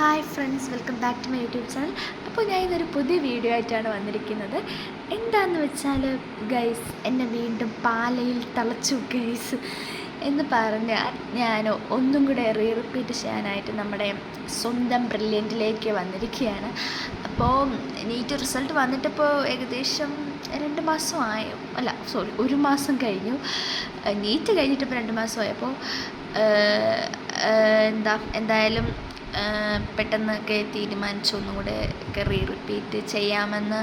Hi friends welcome back to my YouTube channel അപ്പോൾ ഞാൻ ഇന്നൊരു പുതിയ വീഡിയോ ആയിട്ടാണ് വന്നിരിക്കുന്നത്. എന്താണെന്ന് വെച്ചാൽ ഗൈസ് എന്നെ വീണ്ടും പാലയിൽ തളച്ചു ഗൈസ് എന്ന് പറഞ്ഞാൽ ഞാൻ ഒന്നും കൂടെ റീ റിപ്പീറ്റ് ചെയ്യാനായിട്ട് നമ്മുടെ സ്വന്തം ബ്രില്യന്റിലേക്ക് വന്നിരിക്കുകയാണ്. അപ്പോൾ നീറ്റ് റിസൾട്ട് വന്നിട്ടിപ്പോൾ ഏകദേശം രണ്ട് മാസമായി അല്ല സോറി ഒരു മാസം കഴിഞ്ഞു. നീറ്റ് കഴിഞ്ഞിട്ടിപ്പോൾ രണ്ട് മാസമായപ്പോൾ എന്താ എന്തായാലും പെട്ടെന്നൊക്കെ തീരുമാനിച്ചു. ഒന്നുകൂടെ ഒക്കെ റീ റിപ്പീറ്റ് ചെയ്യാമെന്ന്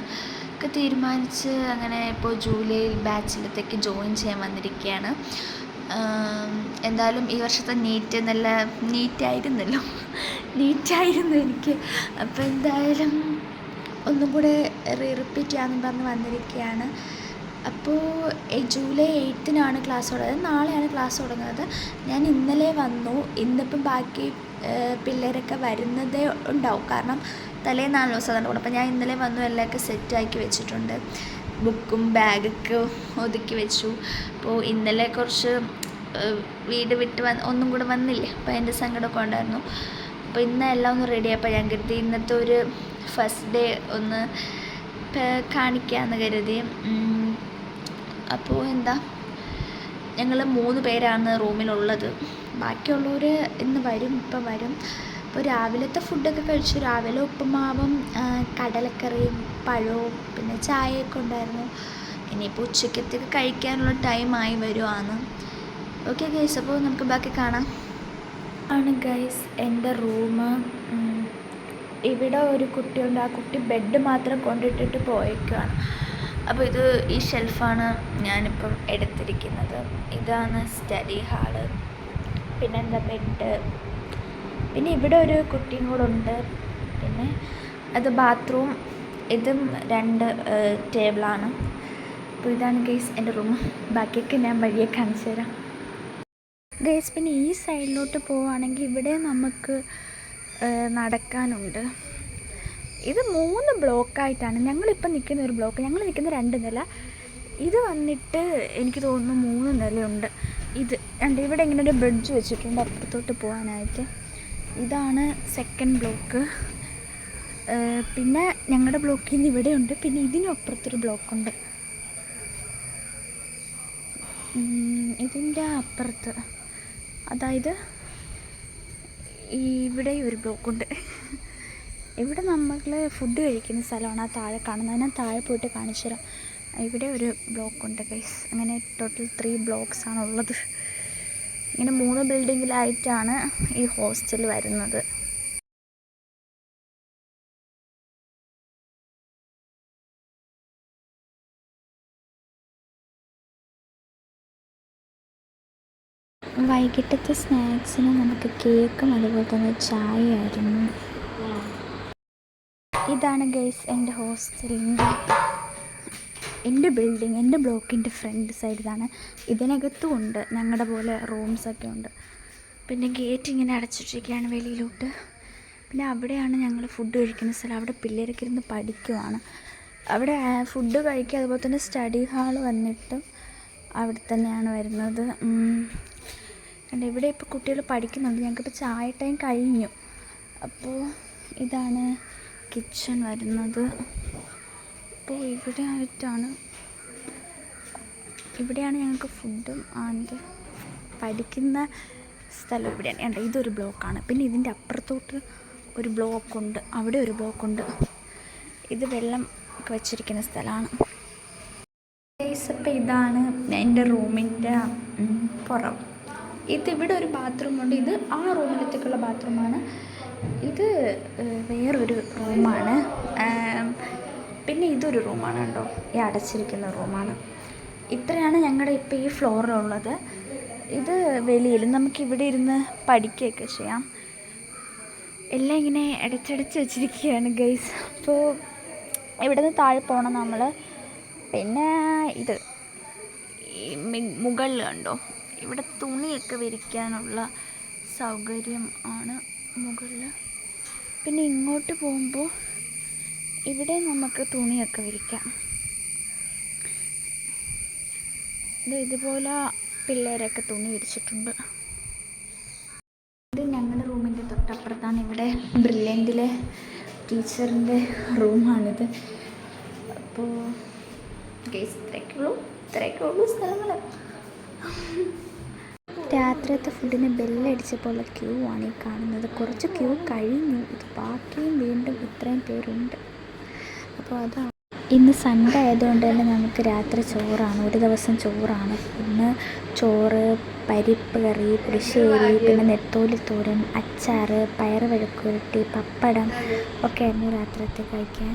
ഒക്കെ തീരുമാനിച്ച് അങ്ങനെ ഇപ്പോൾ ജൂലൈയിൽ ബാച്ചിലത്തേക്ക് ജോയിൻ ചെയ്യാൻ വന്നിരിക്കുകയാണ്. എന്തായാലും ഈ വർഷത്തെ നീറ്റ് നല്ല നീറ്റായിരുന്നല്ലോ നീറ്റായിരുന്നു എനിക്ക്. അപ്പോൾ എന്തായാലും ഒന്നും കൂടെ റീ റിപ്പീറ്റ് ചെയ്യാമെന്ന് പറഞ്ഞ് വന്നിരിക്കുകയാണ്. അപ്പോൾ ജൂലൈ എയ്ത്തിനാണ് ക്ലാസ് തുടങ്ങുന്നത്. നാളെയാണ് ക്ലാസ് തുടങ്ങുന്നത്. ഞാൻ ഇന്നലെ വന്നു. ഇന്നിപ്പം ബാക്കി പിള്ളേരൊക്കെ വരുന്നതേ ഉണ്ടാവും. കാരണം തലേന്നാണ് ദിവസം കൂടെ അപ്പോൾ ഞാൻ ഇന്നലെ വന്നു എല്ലാമൊക്കെ സെറ്റാക്കി വെച്ചിട്ടുണ്ട്. ബുക്കും ബാഗൊക്കെ ഒതുക്കി വെച്ചു. അപ്പോൾ ഇന്നലെ കുറച്ച് വീട് വിട്ട് വന്ന് ഒന്നും കൂടെ വന്നില്ലേ? അപ്പോൾ എന്റെ സങ്കടമൊക്കെ ഉണ്ടായിരുന്നു. അപ്പോൾ ഇന്ന് എല്ലാം ഒന്ന് റെഡി ആയപ്പോൾ ഞാൻ കരുതി ഇന്നത്തെ ഒരു ഫസ്റ്റ് ഡേ ഒന്ന് കാണിക്കാമെന്ന് കരുതി. അപ്പോൾ എന്താ? ഞങ്ങൾ മൂന്ന് പേരാണ് റൂമിലുള്ളത്. ബാക്കിയുള്ളവർ ഇന്ന് വരും ഇപ്പം വരും. അപ്പോൾ രാവിലത്തെ ഫുഡൊക്കെ കഴിച്ചു. രാവിലെ ഉപ്പുമാവും കടലക്കറിയും പഴവും പിന്നെ ചായയൊക്കെ ഉണ്ടായിരുന്നു. ഇനിയിപ്പോൾ ഉച്ചക്കത്തേക്ക് കഴിക്കാനുള്ള ടൈമായി വരുവാണ്. ഓക്കെ ഗൈസ് അപ്പോൾ നമുക്ക് ബാക്കി കാണാം. ആണ് ഗൈസ് എന്റെ റൂം ഇവിടെ ഒരു കുട്ടിയുണ്ട്. ആ കുട്ടി ബെഡ് മാത്രം കൊണ്ടിട്ടിട്ട് പോയേക്കാണ് അപ്പോൾ ഇത് ഈ ഷെൽഫാണ് ഞാനിപ്പം എടുത്തിരിക്കുന്നത്. ഇതാണ് സ്റ്റഡി ഹാൾ. പിന്നെ എന്താ ബെഡ്. പിന്നെ ഇവിടെ ഒരു കുട്ടിയും കൂടെ ഉണ്ട്. പിന്നെ അത് ബാത്റൂം. ഇതും രണ്ട് ടേബിളാണ്. അപ്പോൾ ഇതാണ് ഗേസ് എന്റെ റൂം. ബാക്കിയൊക്കെ ഞാൻ വഴിയെ കാണിച്ചു തരാം. ഗേസ് പിന്നെ ഈ സൈഡിലോട്ട് പോവുകയാണെങ്കിൽ ഇവിടെ നമുക്ക് നടക്കാനുണ്ട്. ഇത് മൂന്ന് ബ്ലോക്കായിട്ടാണ്. ഞങ്ങളിപ്പോൾ നിൽക്കുന്ന ഒരു ബ്ലോക്ക്. ഞങ്ങൾ നിൽക്കുന്ന രണ്ട് നില. ഇത് വന്നിട്ട് എനിക്ക് തോന്നുന്നു മൂന്ന് നിലയുണ്ട്. ഇത് രണ്ട് ഇവിടെ ഇങ്ങനെ ഒരു ബ്രിഡ്ജ് വെച്ചിട്ടുണ്ട് അപ്പുറത്തോട്ട് പോകാനായിട്ട്. ഇതാണ് സെക്കൻഡ് ബ്ലോക്ക് പിന്നെ ഞങ്ങളുടെ ബ്ലോക്കിൽ നിന്ന് ഇവിടെയുണ്ട്. പിന്നെ ഇതിനും അപ്പുറത്തൊരു ബ്ലോക്കുണ്ട് ഇതിന്റെ അപ്പുറത്ത്. അതായത് ഇവിടെ ഒരു ബ്ലോക്കുണ്ട് ഇവിടെ നമ്മൾ ഫുഡ് കഴിക്കുന്ന സ്ഥലമാണ്. ആ താഴെ കാണുന്നത്. ഞാൻ താഴെ പോയിട്ട് കാണിച്ചു തരാം. ഇവിടെ ഒരു ബ്ലോക്ക് ഉണ്ട് ഗൈസ് അങ്ങനെ ടോട്ടൽ ത്രീ ബ്ലോക്സ് ആണ് ഉള്ളത്. ഇങ്ങനെ മൂന്ന് ബിൽഡിങ്ങിലായിട്ടാണ് ഈ ഹോസ്റ്റൽ വരുന്നത്. വൈകിട്ടത്തെ സ്നാക്സിന് നമുക്ക് കേക്കും അതുപോലെ തന്നെ ചായയായിരുന്നു. ഇതാണ് ഗൈസ് എന്റെ ഹോസ്റ്റലിന്റെ എന്റെ ബിൽഡിങ് എന്റെ ബ്ലോക്കിന്റെ ഫ്രണ്ട് സൈഡിലാണ്. ഇതിനകത്തും ഉണ്ട് ഞങ്ങളുടെ പോലെ റൂംസൊക്കെ ഉണ്ട്. പിന്നെ ഗേറ്റ് ഇങ്ങനെ അടച്ചിട്ടിരിക്കുകയാണ് വെളിയിലോട്ട്. പിന്നെ അവിടെയാണ് ഞങ്ങൾ ഫുഡ് കഴിക്കുന്ന സ്ഥലം. അവിടെ പിള്ളേരൊക്കെ ഇരുന്ന് പഠിക്കുവാണ്. അവിടെ ഫുഡ് കഴിക്കുക അതുപോലെ തന്നെ സ്റ്റഡി ഹാൾ വന്നിട്ടും അവിടെ തന്നെയാണ് വരുന്നത്. കണ്ട ഇവിടെ ഇപ്പോൾ കുട്ടികൾ പഠിക്കുന്നുണ്ട്. ഞങ്ങൾക്കിപ്പോൾ ചായ ടൈം കഴിഞ്ഞു. അപ്പോൾ ഇതാണ് കിച്ചൺ വരുന്നത്. അപ്പോൾ ഇവിടെ ആയിട്ടാണ്. ഇവിടെയാണ് ഞങ്ങൾക്ക് ഫുഡും ആൻഡ് പഠിക്കുന്ന സ്ഥലം ഇവിടെയാണ്. ഉണ്ട് ഇതൊരു ബ്ലോക്കാണ്. പിന്നെ ഇതിന്റെ അപ്പുറത്തോട്ട് ഒരു ബ്ലോക്കുണ്ട്. അവിടെ ഒരു ബ്ലോക്കുണ്ട്. ഇത് വെള്ളം ഒക്കെ വെച്ചിരിക്കുന്ന സ്ഥലമാണ്. അപ്പോൾ ഇതാണ് എന്റെ റൂമിന്റെ പുറം. ഇതിവിടെ ഒരു ബാത്റൂമുണ്ട്. ഇത് ആ റൂമിലത്തേക്കുള്ള ബാത്റൂമാണ്. ഇത് വേറൊരു റൂമാണ്. പിന്നെ ഇതൊരു റൂമാണ് കേട്ടോ ഈ അടച്ചിരിക്കുന്ന റൂമാണ്. ഇത്രയാണ് ഞങ്ങളുടെ ഇപ്പോൾ ഈ ഫ്ലോറിലുള്ളത്. ഇത് വെളിയിൽ നമുക്ക് ഇവിടെ ഇരുന്ന് പഠിക്കുകയൊക്കെ ചെയ്യാം. എല്ലാം ഇങ്ങനെ അടച്ചടച്ച് വെച്ചിരിക്കുകയാണ് ഗൈസ് അപ്പോൾ ഇവിടെ നിന്ന് താഴെ പോകണം നമ്മൾ പിന്നെ ഇത് മുകളിൽ കണ്ടോ? ഇവിടെ തുണിയൊക്കെ വിരിക്കാനുള്ള സൗകര്യം ആണ്. മുകളിൽ പിന്നെ ഇങ്ങോട്ട് പോകുമ്പോൾ ഇവിടെ നമുക്ക് തുണിയൊക്കെ വിരിക്കാം. ഇത് ഇതുപോലെ പിള്ളേരൊക്കെ തുണി വിരിച്ചിട്ടുണ്ട്. ഇത് ഞങ്ങളുടെ റൂമിന്റെ തൊട്ടപ്പുറത്താണ്. ഇവിടെ ബ്രില്യന്റിലെ ടീച്ചറിന്റെ റൂമാണിത്. അപ്പോൾ ഇത്രയൊക്കെ ഉള്ളൂ. ഇത്രയൊക്കെ ഉള്ളൂ സ്ഥലങ്ങൾ രാത്രിയത്തെ ഫുഡിന് ബെല്ലടിച്ചപ്പോഴുള്ള ക്യൂ ആണ് ഈ കാണുന്നത്. കുറച്ച് ക്യൂ കഴിഞ്ഞു. ഇത് ബാക്കിയും വീണ്ടും ഇത്രയും പേരുണ്ട്. അപ്പോൾ അതാണ്. ഇന്ന് സൺഡേ ആയതുകൊണ്ട് തന്നെ നമുക്ക് രാത്രി ചോറാണ്. ഒരു ദിവസം ചോറാണ്. ഇന്ന് ചോറ് പരിപ്പ് കറി പുളിശ്ശേരി പിന്നെ നെത്തോലി തോരൻ അച്ചാർ പയറ് വഴുക്കുരുട്ടി പപ്പടം ഒക്കെ ആയിരുന്നു രാത്രിയത്തെ കഴിക്കാൻ.